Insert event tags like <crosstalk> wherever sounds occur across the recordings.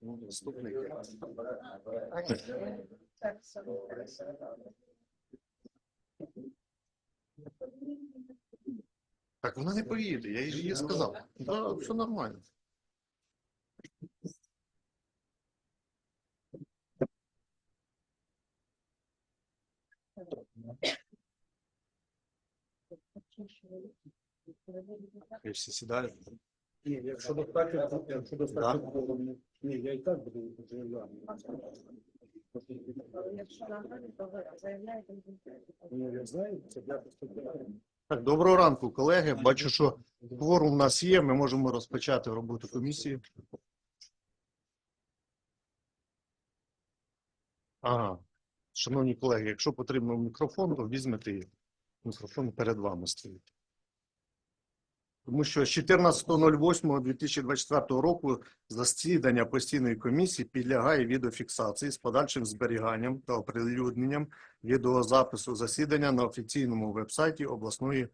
Наступний. Так вона не поїде, я їй їй сказав. Да, все нормально. І всі сідають. Ні, якщо достатньо, якщо достатньо, то ні, я і так буду заявляти. Ну, я знаю, це для. Так, доброго ранку, колеги. Бачу, що кворум у нас є. Ми можемо розпочати роботу комісії. Ага. Шановні колеги, якщо потрібно мікрофон, то візьмете. Мікрофон перед вами стоїть. Тому що з 14.08.2024 року засідання постійної комісії підлягає відеофіксації з подальшим зберіганням та оприлюдненням відеозапису засідання на офіційному вебсайті обласної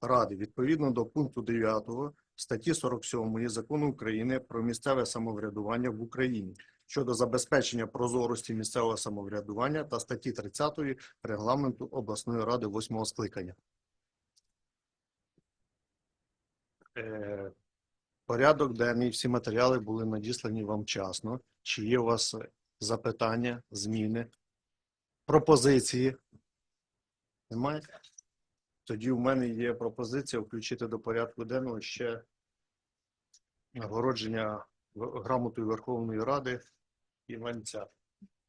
ради відповідно до пункту 9 статті 47 закону України про місцеве самоврядування в Україні щодо забезпечення прозорості місцевого самоврядування та статті 30 регламенту обласної ради 8 скликання. Е, Порядок денний, всі матеріали були надіслані вам вчасно. Чи є у вас запитання, зміни, пропозиції? Немає? Тоді в мене є пропозиція включити до порядку денного ще нагородження грамотою Верховної Ради Іванця.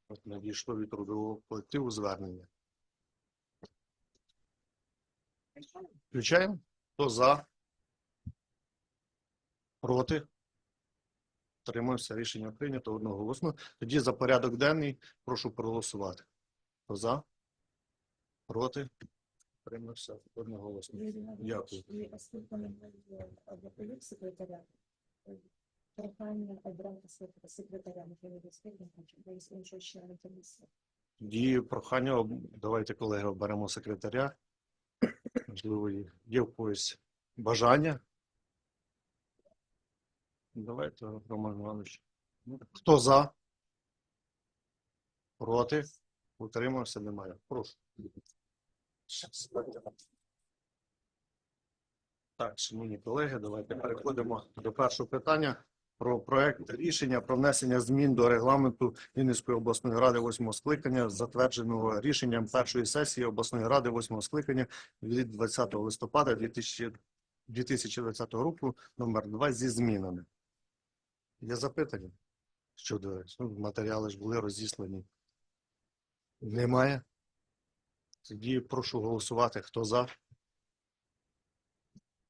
От надійшло від трудового колективу звернення. Включаємо? Хто за? Проти? Тримався. Рішення прийнято одноголосно. Тоді за порядок денний прошу проголосувати. За? Проти? Тримався одноголосно. Дякую. Прохання обрати секретаря з прохання, давайте, колеги, оберемо секретаря. Можливо, є в когось бажання. Давайте, Роман Іванович. Хто за? Проти? Утримався? Немає. Прошу. Так, шановні колеги, давайте переходимо до першого питання про проект рішення про внесення змін до регламенту Вінницької обласної ради восьмого скликання, затвердженого рішенням першої сесії обласної ради восьмого скликання від 20 листопада 2000 2020 року номер 2 зі змінами. Є запитання щодо ну, матеріали ж були розіслані. Немає. Тоді прошу голосувати. Хто за?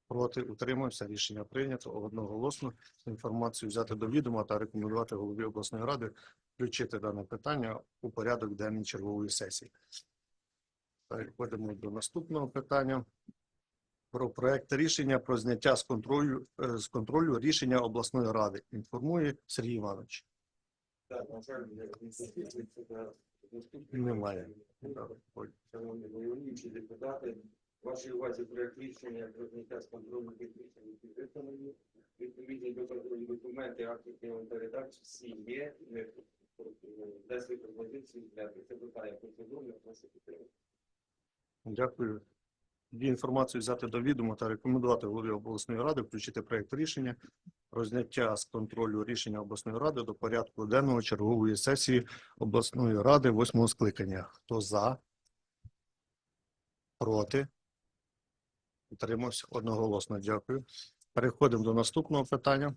Проти утримався. Рішення прийнято одноголосно. Інформацію взяти до відома та рекомендувати голові обласної ради включити дане питання у порядок денний чергової сесії. Переходимо до наступного питання. Про проект рішення про зняття з контролю, е, з контролю рішення обласної ради. Інформує Сергій Іванович. На наступний. Немає. Шановні головуючі депутати, вашій увазі проект рішення про зняття з контролю тих рішень, виконані. Відповідні до контролю документи, акти редакції всі є. Ми внесли пропозиції для це питання процедурне, прошу підтримати. Дякую. Інформацію взяти до відома та рекомендувати голові обласної ради включити проект рішення про зняття з контролю рішення обласної ради до порядку денного чергової сесії обласної ради восьмого скликання. Хто за? Проти? Утримався одноголосно. Дякую. Переходимо до наступного питання.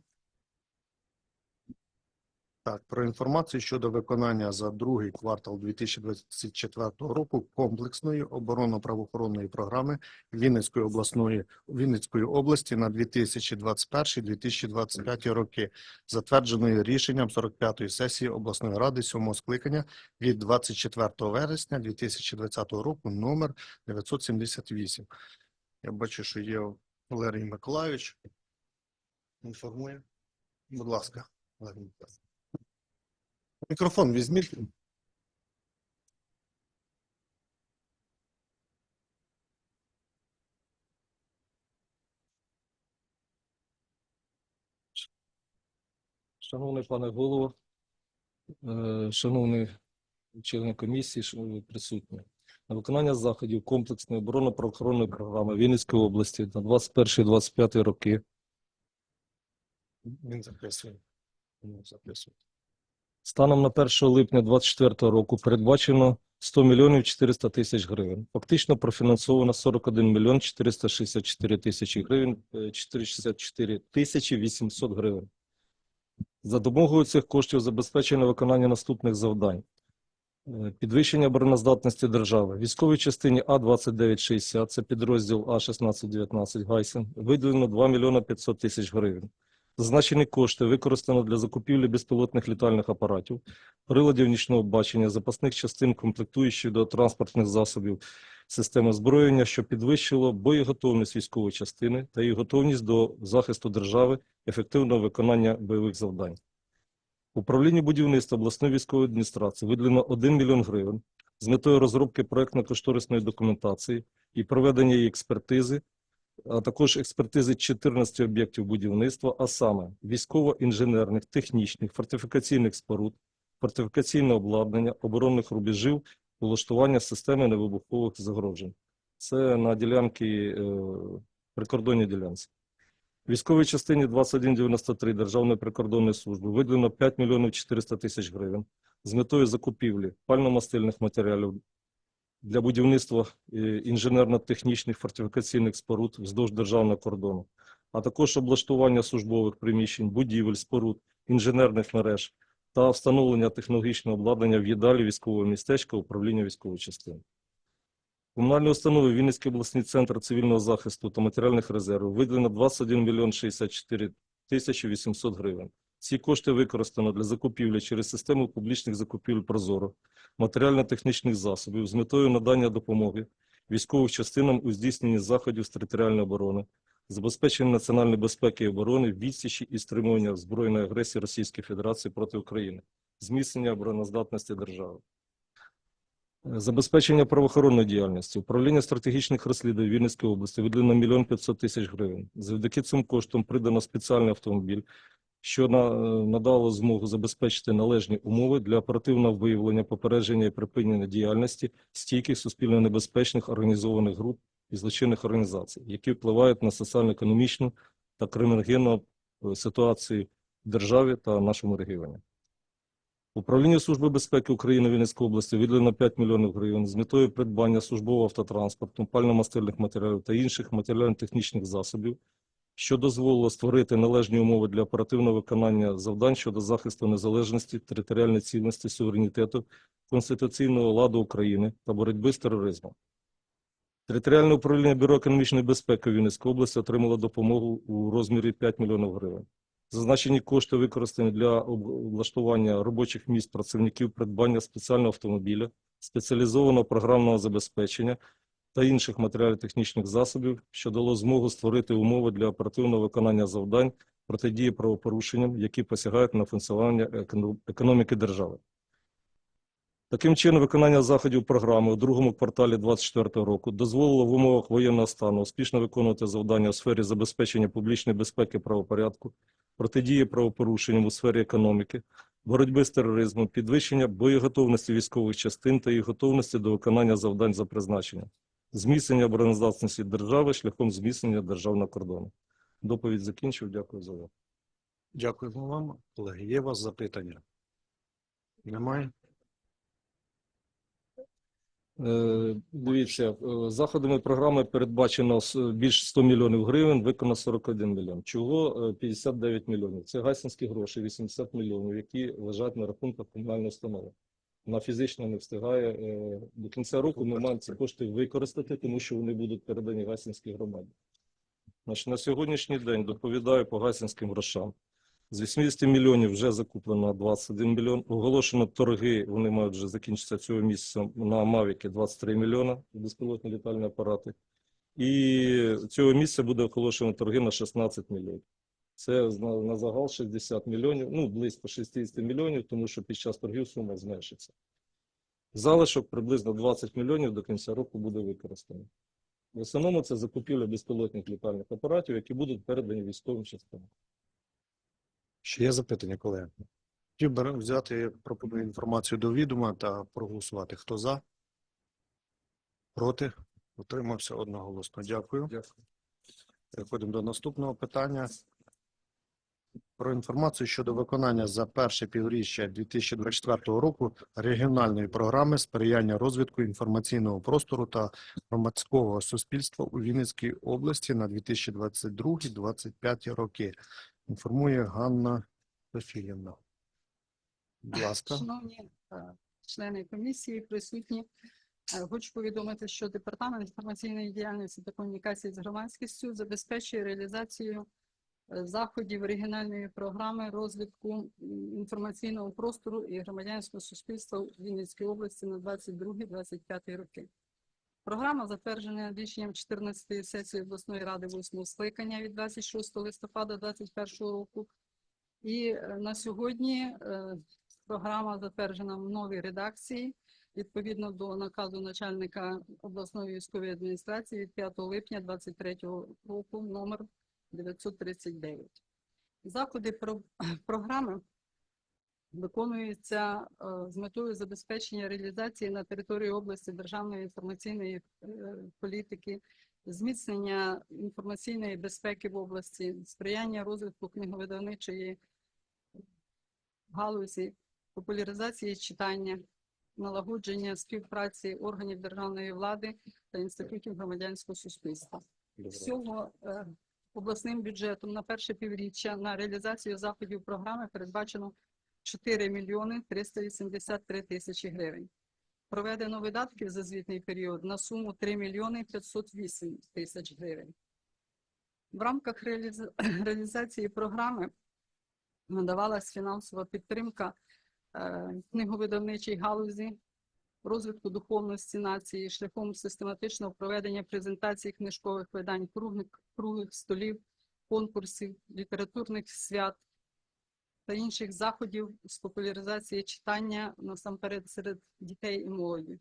Так, про інформацію щодо виконання за другий квартал 2024 року комплексної оборонно-правоохоронної програми Вінницької обласної Вінницької області на 2021-2025 роки, затвердженої рішенням 45-ї сесії обласної ради 7 скликання від 24 вересня 2020 року номер 978. Я бачу, що є Валерій Миколайович. Інформує. Будь ласка, Валерій Миколайович. Мікрофон візьміть. Шановний пане голово, е, шановні члени комісії, шановні присутні, на виконання заходів комплексної оборонно-правоохоронної програми Вінницької області на 21-25 роки. Він записує. Він записує. Станом на 1 липня 2024 року передбачено 100 мільйонів 400 тисяч гривень. Фактично профінансовано 41 мільйон 464 тисячі гривень, е, 464 тисячі 800 гривень. За допомогою цих коштів забезпечено виконання наступних завдань. Е, Підвищення обороноздатності держави. Військовій частині А-2960, це підрозділ А-1619 Гайсен, виділено 2 мільйона 500 тисяч гривень. Зазначені кошти використано для закупівлі безпілотних літальних апаратів, приладів нічного бачення, запасних частин, комплектуючих до транспортних засобів, системи озброєння, що підвищило боєготовність військової частини та її готовність до захисту держави, ефективного виконання бойових завдань. Управлінню будівництва обласної військової адміністрації виділено 1 мільйон гривень з метою розробки проектно-кошторисної документації і проведення її експертизи, а також експертизи 14 об'єктів будівництва, а саме військово-інженерних, технічних, фортифікаційних споруд, фортифікаційне обладнання, оборонних рубежів, влаштування системи невибухових загрожень. Це на ділянки е, прикордонній ділянці. Військовій частині 2193 Державної прикордонної служби виділено 5 мільйонів 400 тисяч гривень з метою закупівлі пально-мастильних матеріалів для будівництва е, інженерно-технічних фортифікаційних споруд вздовж державного кордону, а також облаштування службових приміщень, будівель, споруд, інженерних мереж та встановлення технологічного обладнання в їдалі військового містечка управління військової частини. Комунальні установи Вінницький обласний центр цивільного захисту та матеріальних резервів виділено 21 мільйон 64 тисячі 800 гривень. Ці кошти використано для закупівлі через систему публічних закупівель Прозоро, матеріально-технічних засобів з метою надання допомоги військовим частинам у здійсненні заходів з територіальної оборони, забезпечення національної безпеки і оборони, відсічі і стримування збройної агресії Російської Федерації проти України, зміцнення обороноздатності держави. Забезпечення правоохоронної діяльності. Управління стратегічних розслідувань Вінницької області виділено мільйон 500 тисяч гривень. Завдяки цим коштам придано спеціальний автомобіль, що е, надало змогу забезпечити належні умови для оперативного виявлення, попередження і припинення діяльності стійких суспільно небезпечних організованих груп і злочинних організацій, які впливають на соціально-економічну та криміногенну е, ситуацію в державі та нашому регіоні. Управління Служби безпеки України Вінницької області виділено 5 мільйонів гривень з метою придбання службового автотранспорту, пально-мастильних матеріалів та інших матеріально-технічних засобів, що дозволило створити належні умови для оперативного виконання завдань щодо захисту незалежності, територіальної цілісності, суверенітету, конституційного ладу України та боротьби з тероризмом. Територіальне управління Бюро економічної безпеки Вінницької області отримало допомогу у розмірі 5 мільйонів гривень. Зазначені кошти використані для облаштування робочих місць працівників, придбання спеціального автомобіля, спеціалізованого програмного забезпечення та інших матеріально-технічних засобів, що дало змогу створити умови для оперативного виконання завдань протидії правопорушенням, які посягають на функціонування економіки держави. Таким чином, виконання заходів програми у другому кварталі 2024 року дозволило в умовах воєнного стану успішно виконувати завдання у сфері забезпечення публічної безпеки правопорядку, протидії правопорушенням у сфері економіки, боротьби з тероризмом, підвищення боєготовності військових частин та їх готовності до виконання завдань за призначенням, зміцнення обороноздатності держави шляхом зміцнення державного кордону. Доповідь закінчив. Дякую за увагу. Дякуємо вам. Колеги, є у вас запитання? Немає? Е, Дивіться, е, заходами програми передбачено с- більш 100 мільйонів гривень, виконано 41 мільйон. Чого е, 59 мільйонів? Це гасінські гроші, 80 мільйонів, які лежать на рахунках комунальної установи. Вона фізично не встигає. е, До кінця року ми маємо ці кошти використати, тому що вони будуть передані гасінській громаді. Значить, на сьогоднішній день доповідаю по гасінським грошам. З 80 мільйонів вже закуплено 21 мільйон. Оголошено торги, вони мають вже закінчитися цього місяця на Мавіки 23 мільйона безпілотні літальні апарати. І цього місяця буде оголошено торги на 16 мільйонів. Це на, на загал 60 мільйонів, ну близько 60 мільйонів, тому що під час торгів сума зменшиться. Залишок приблизно 20 мільйонів до кінця року буде використано. В основному це закупівля безпілотних літальних апаратів, які будуть передані військовим частинам. Ще є запитання, колеги? Хотів би взяти пропоную інформацію до відома та проголосувати. Хто за? Проти? Утримався одноголосно. Дякую. Дякую. Переходимо до наступного питання. Про інформацію щодо виконання за перше півріччя 2024 року регіональної програми сприяння розвитку інформаційного простору та громадського суспільства у Вінницькій області на 2022-2025 роки. Інформує Ганна Софіївна. Будь ласка. Шановні е, члени комісії, присутні, е, хочу повідомити, що департамент інформаційної діяльності та комунікації з громадськістю забезпечує реалізацію заходів регіональної програми розвитку інформаційного простору і громадянського суспільства у Вінницькій області на 22-25 роки. Програма затверджена рішенням 14-ї сесії обласної ради 8 скликання від 26 листопада 2021 року. І е, на сьогодні е, Програма затверджена в новій редакції відповідно до наказу начальника обласної військової адміністрації від 5 липня 2023 року номер 939. Заходи про- <clears throat> програми виконуються е, з метою забезпечення реалізації на території області державної інформаційної е, політики, зміцнення інформаційної безпеки в області, сприяння розвитку книговидавничої галузі, популяризації читання, налагодження співпраці органів державної влади та інститутів громадянського суспільства. Всього е, обласним бюджетом на перше півріччя на реалізацію заходів програми передбачено 4 мільйони 383 тисячі гривень. Проведено видатків за звітний період на суму 3 мільйони 508 тисяч гривень. В рамках <clears throat> реалізації програми надавалась фінансова підтримка е, книговидавничій галузі, розвитку духовності нації шляхом систематичного проведення презентацій книжкових видань, круглих, круглих столів, конкурсів, літературних свят та інших заходів з популяризації читання насамперед серед дітей і молоді.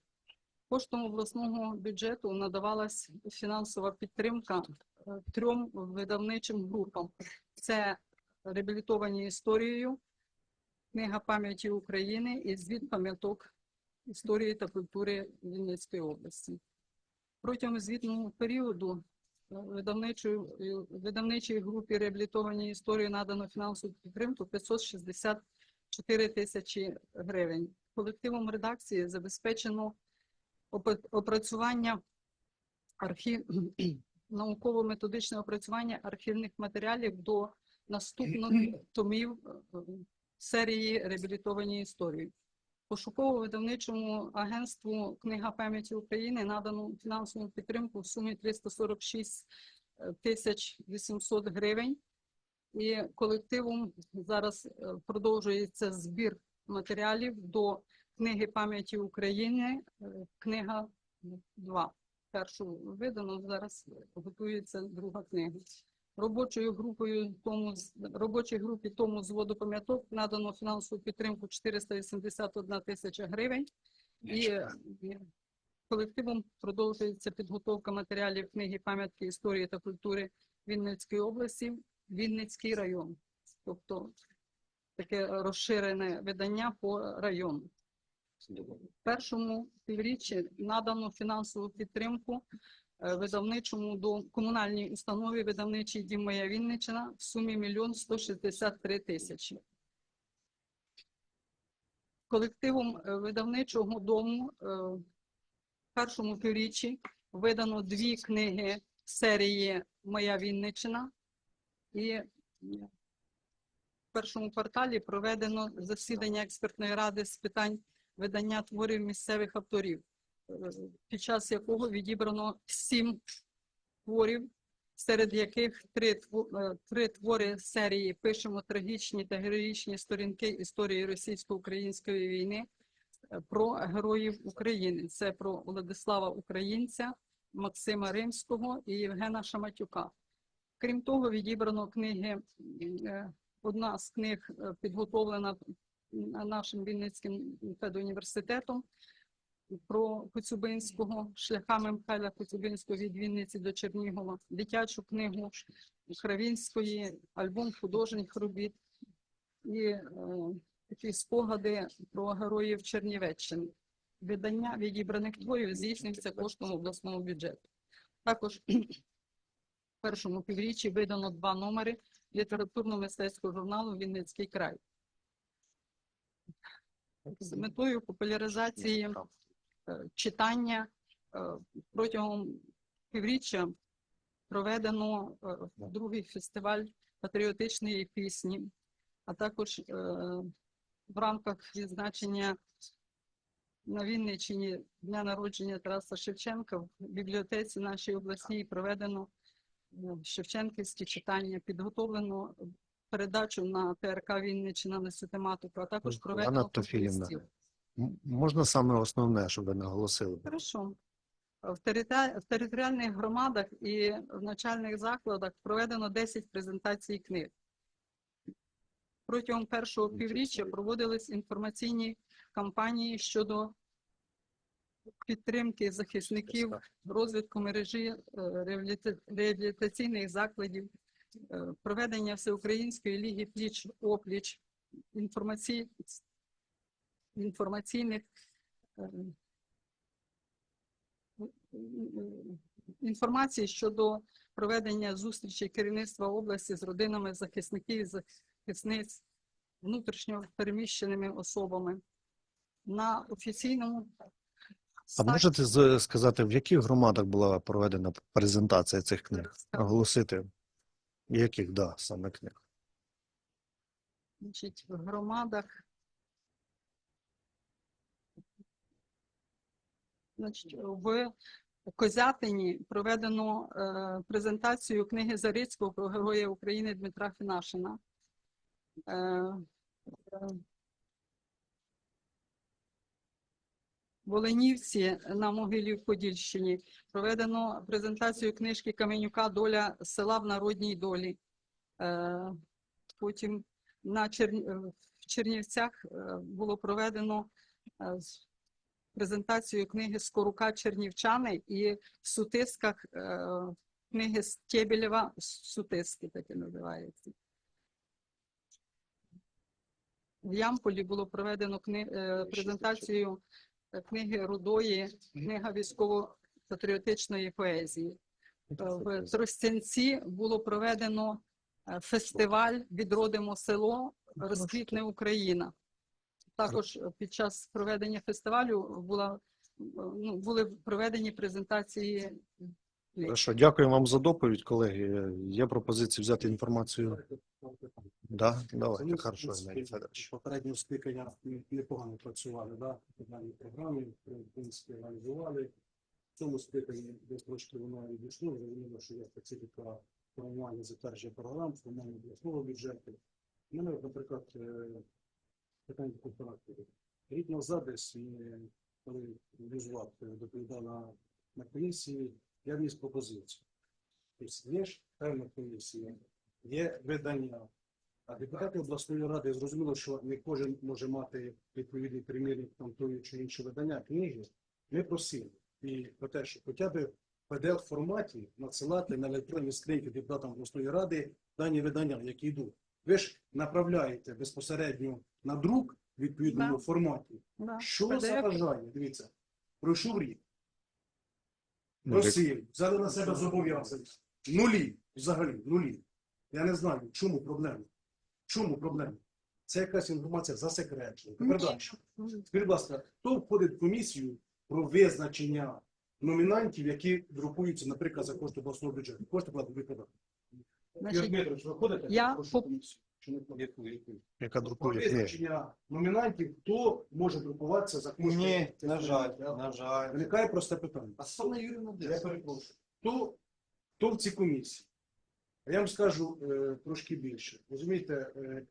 Коштом обласного бюджету надавалась фінансова підтримка е, трьом видавничим групам. Це реабілітовані історією, книга пам'яті України і звіт пам'яток історії та культури Вінницької області. Протягом звітного періоду е, е, видавничій групі реабілітовані історії надано фінансову підтримку 564 тисячі гривень. Колективом редакції забезпечено опрацювання архів... <clears throat> науково-методичне опрацювання архівних матеріалів до наступних томів е, серії реабілітовані історії. Пошуково-видавничому агентству Книга пам'яті України надано фінансову підтримку в сумі 346 тисяч 800 гривень. І колективом зараз е, продовжується збір матеріалів до книги пам'яті України, е, книга 2. Першу видано, зараз готується друга книга. Робочою групою тому робочій групі тому зводу пам'яток надано фінансову підтримку 481 тисяча гривень. І колективом продовжується підготовка матеріалів книги пам'ятки історії та культури Вінницької області, Вінницький район. Тобто таке розширене видання по району. В першому півріччі надано фінансову підтримку видавничому до комунальній установі видавничий дім Моя Вінниччина в сумі мільйон 163 тисячі. Колективом е, видавничого дому е, в першому півріччі видано дві книги серії Моя Вінниччина і е, в першому кварталі проведено засідання експертної ради з питань видання творів місцевих авторів, е, під час якого відібрано сім творів, серед яких три, е, три твори серії пишемо трагічні та героїчні сторінки історії російсько-української війни е, про героїв України. Це про Владислава Українця, Максима Римського і Євгена Шаматюка. Крім того, відібрано книги. е, Одна з книг підготовлена нашим Вінницьким педуніверситетом про Коцюбинського, шляхами Михайла Коцюбинського від Вінниці до Чернігова, дитячу книгу Кравінської, альбом художніх робіт і е, такі спогади про героїв Чернівеччини. Видання відібраних творів здійснюється коштом обласного бюджету. Також в першому півріччі видано два номери літературно-мистецького журналу Вінницький край. З метою популяризації читання е, протягом півріччя проведено е, другий фестиваль патріотичної пісні, а також е, в рамках відзначення на Вінниччині дня народження Тараса Шевченка в бібліотеці нашій обласній проведено е, Шевченківські читання, підготовлено передачу на ТРК Вінниччина на цю тематику, а також проведено Тофіївна. Можна саме основне, щоб ви наголосили? Хорошо. В, територіальних громадах і в навчальних закладах проведено 10 презентацій книг. Протягом першого півріччя проводились інформаційні кампанії щодо підтримки захисників, розвитку мережі е, реабілітаційних закладів, е, проведення всеукраїнської ліги пліч-опліч, інформацій... інформаційних е, інформації щодо проведення зустрічей керівництва області з родинами захисників і захисниць внутрішньо переміщеними особами. На офіційному А можете сказати, в яких громадах була проведена презентація цих книг? Оголосити, яких, да, саме книг? значить, в громадах. Значить, в Козятині проведено е, презентацію книги Зарицького про Героя України Дмитра Фінашина. Е, е, Оленівці на могилі в Подільщині проведено презентацію книжки Каменюка Доля села в народній долі. Потім на Чернівцях було проведено презентацію книги Скорука Чернівчани і в Сутисках е, книги Стєбелєва Сутиски, так і називається. В Ямполі було проведено кни... е, презентацію книги Рудої, книга військово-патріотичної поезії. В Тростянці було проведено е, фестиваль Відродимо село, розквітне Україна. Також е, під час проведення фестивалю була, е, ну, були проведені презентації. Хорошо, дякую вам за доповідь, колеги. Є пропозиція взяти інформацію. Да, давайте, хорошо, Федорович. Попереднього скликання непогано працювали, да, даній програмі, в принципі, реалізували. В цьому скликанні десь трошки воно і дійшло, зрозуміло, що є специфіка формування затвердження програм, формування обласного бюджету. У мене, наприклад, е, питання такого характеру. Рік назад десь, е, коли Візват доповідав на, на комісії, я вніс пропозицію. Тобто є ж певна комісія, є видання, а депутати обласної ради зрозуміло, що не кожен може мати відповідний примірник там тої чи іншого видання книги. Ми просили і про те, що хоча б в pdf форматі надсилати на електронні скриньки депутатам обласної ради дані видання, які йдуть. Ви ж направляєте безпосередньо на друк в відповідному Да. форматі. Да, Що PDF. заважає? Дивіться, пройшов рік. Ну, взяли на себе зобов'язання. Нулі, взагалі, нулі. Я не знаю, чому проблема. Чому проблема? Це якась інформація засекречена. Тепер далі. Скажіть, будь ласка, хто входить в комісію про визначення номінантів, які друкуються, наприклад, за кошти обласного бюджету? Кошти платить викладати. Ігор Дмитрович, ви ходите? я прошу по- комісію? Чи не? Яка друкує визначення номінантів, хто може друкуватися за кошти? Ні, на жаль, на жаль. Виникає просте питання. А Юрівна Я де? перепрошую. Хто, хто в цій комісії? А Я вам скажу е, трошки більше. Розумієте, е,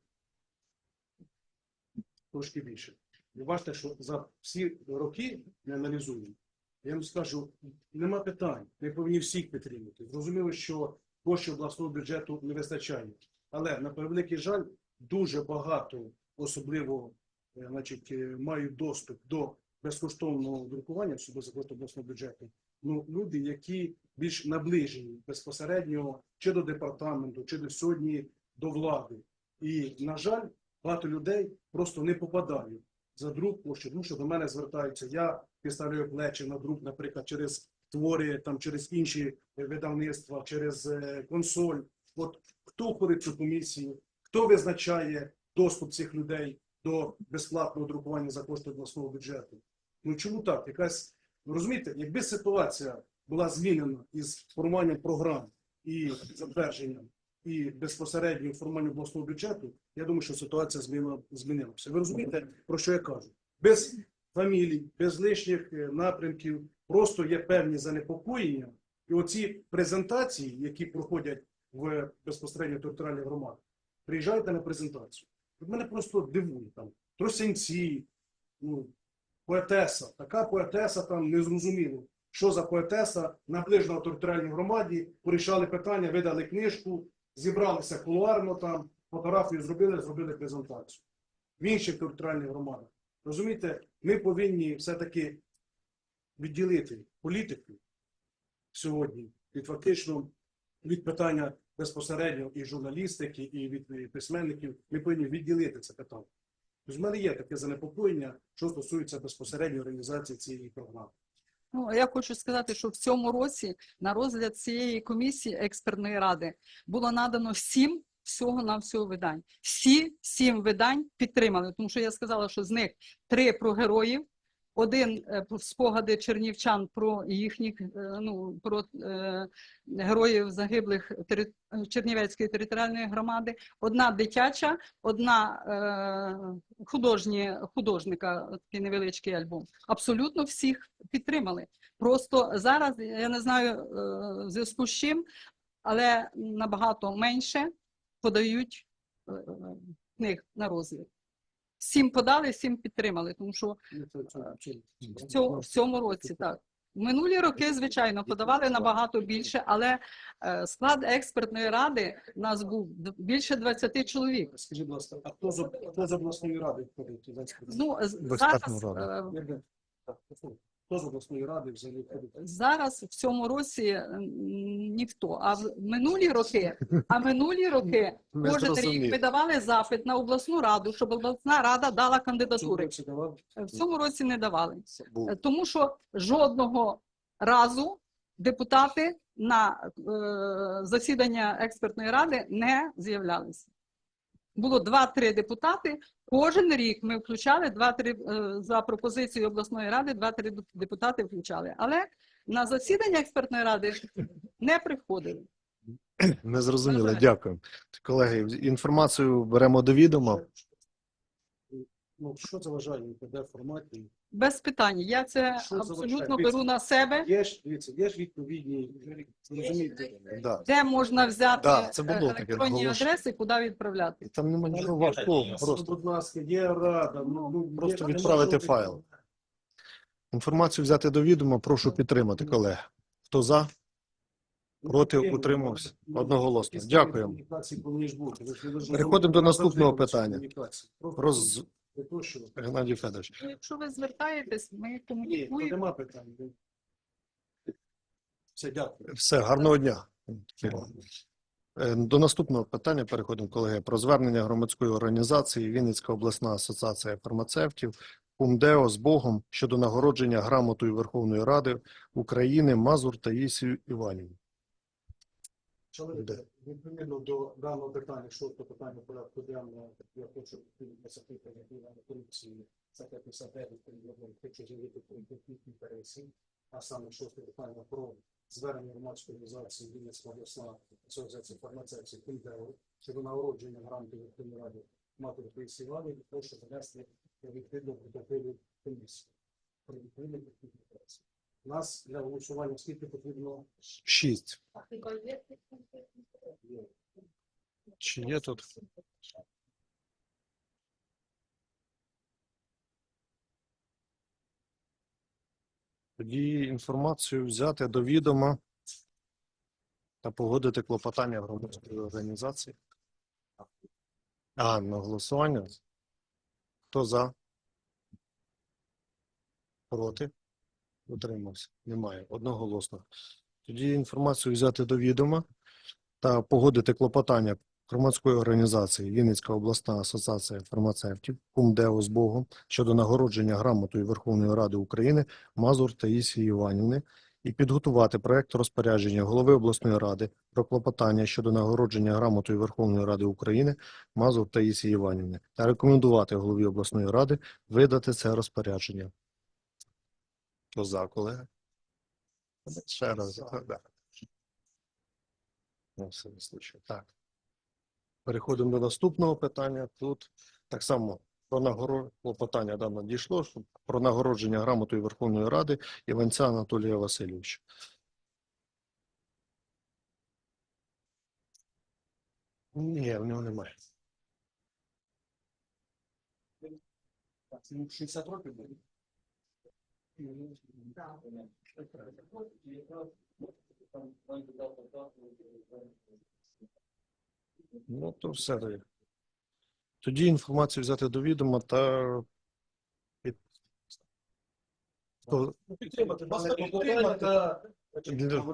трошки більше. Ви бачите, що за всі роки ми аналізуємо. Я вам скажу, нема питань. Ми повинні всіх підтримати. Зрозуміло, що коштів обласного бюджету не вистачає. Але на превеликий жаль, дуже багато, особливо е, значить, е, мають доступ до безкоштовного друкування всього за обласного бюджету ну, люди, які більш наближені безпосередньо чи до департаменту, чи до сьогодні до влади. І, на жаль, багато людей просто не попадають за друк площу, тому що до мене звертаються. Я підставляю плечі на друк, наприклад, через твори, там, через інші видавництва, через е, консоль. От хто входить цю комісію, хто визначає доступ цих людей до безплатного друкування за кошти обласного бюджету? Ну чому так? Якась ви розумієте, якби ситуація була змінена із формуванням програм і затвердженням і безпосередньо формуванням обласного бюджету, я думаю, що ситуація змінила, змінилася. Ви розумієте, про що я кажу? Без фамілій, без лишніх е, напрямків, просто є певні занепокоєння. І оці презентації, які проходять в безпосередньо територіальних громадах, приїжджайте на презентацію. От мене просто дивує там тросянці, ну, поетеса, така поетеса там незрозуміло. Що за поетеса наближена в територіальній громаді, порішали питання, видали книжку, зібралися кулуарно там, фотографію зробили, зробили презентацію. В інших територіальних громадах. Розумієте, ми повинні все-таки відділити політику сьогодні від фактично від питання безпосередньо і журналістики, і від письменників. Ми повинні відділити це питання. Тобто в мене є таке занепокоєння, що стосується безпосередньо реалізації цієї програми. Ну, я хочу сказати, що в цьому році на розгляд цієї комісії експертної ради було надано сім всього на всього видань. Всі сім видань підтримали, тому що я сказала, що з них три про героїв, один е, спогади чернівчан про їхніх е, ну про е, героїв загиблих тери- Чернівецької територіальної громади, одна дитяча, одна е, художні художника, такий невеличкий альбом. Абсолютно всіх підтримали. Просто зараз я не знаю е, в зв'язку з чим, але набагато менше подають е, е, книг на розгляд. Сім подали, сім підтримали, тому що в цьому, в цьому році так. Минулі роки, звичайно, подавали набагато більше, але е, склад експертної ради у нас був більше 20 чоловік. Скажіть, будь ласка, а хто з, хто з обласної ради входить? Ну, зараз, Хто з обласної ради взагалі входить? зараз в цьому році ніхто. А в минулі роки, а минулі роки Ми кожен зрозуміли. рік ми давали запит на обласну раду, щоб обласна рада дала кандидатури. В цьому році не давали. Був. Е, Тому що жодного разу депутати на е, засідання експертної ради не з'являлися. Було два-три депутати. Кожен рік ми включали два-три е, за пропозицією обласної ради, два-три депутати включали. Але на засідання експертної ради не приходили. Не зрозуміло, дякую. Колеги, інформацію беремо до відома. Ну, що заважає в ПД форматі? Без питань. Я це Що абсолютно беру на себе. Є ж, дивіться, є ж відповідні, розумієте, Да. Де можна взяти Да, це було е, таке електронні адреси, куди відправляти? І там нема нічого важкого, Просто, просто будь ласка, є рада. Ну, ну, Просто є- відправити файл. інформацію взяти до відома, прошу підтримати, колеги. Хто за? Проти, Ну, утримався. ну, Одноголосно. Дякуємо. Переходимо до наступного питання. Роз... для того, що- Геннадій Федорович. Ну, Якщо ви звертаєтесь, ми Ні, то комунікуємо. нема питань. Все, дякую. Все, гарного дня. Е, До наступного питання переходимо, колеги, про звернення громадської організації Вінницька обласна асоціація фармацевтів ПУМДЕО з Богом щодо нагородження грамотою Верховної Ради України Мазур Таїсію Іванівну. Де? відповідно до даного питання, шостого питання порядку денного, я хочу запитати на комісії за 59 передбачено, хочу заявити про конфлікт інтересів, а саме шосте питання про звернення громадської організації Вінницька обласна асоціація фармацевтів КІНДЕО щодо нагородження гранту Верховної Ради матері Таїсії Іванівни, прошу внести відповідно протоколу комісії. Про відповідний конфлікт інтересів. У нас для голосування скільки потрібно Шість. Чи є тут? Тоді інформацію взяти до відома та погодити клопотання громадської організації. А, на голосування. Хто за? Проти? Утримався. Немає. Одноголосно. Тоді інформацію взяти до відома та погодити клопотання громадської організації Вінницька обласна асоціація фармацевтів КумДЕО з Богом щодо нагородження грамотою Верховної Ради України Мазур Таїсії Іванівни і підготувати проект розпорядження голови обласної ради про клопотання щодо нагородження грамотою Верховної Ради України Мазур Таїсії Іванівни та рекомендувати голові обласної ради видати це розпорядження. Хто за, колеги? Ще раз. да. На всякий случай. Так. Переходимо до наступного питання. Тут так само про нагородження клопотання да, надійшло що про нагородження грамотою Верховної Ради Іванця Анатолія Васильовича. Ні, в нього немає. 60 років буде. Ну, то все. тоді. Тоді інформацію взяти до відома та під- То- Підтримати,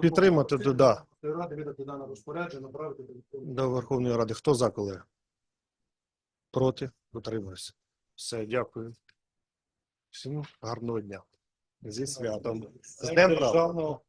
підтримати, то да, Ради видати дане розпорядження, направити до Верховної до Верховної Ради. Хто за, колеги? Проти? Утримався. Все, дякую. Всім гарного дня. Зі святом. З Днем права.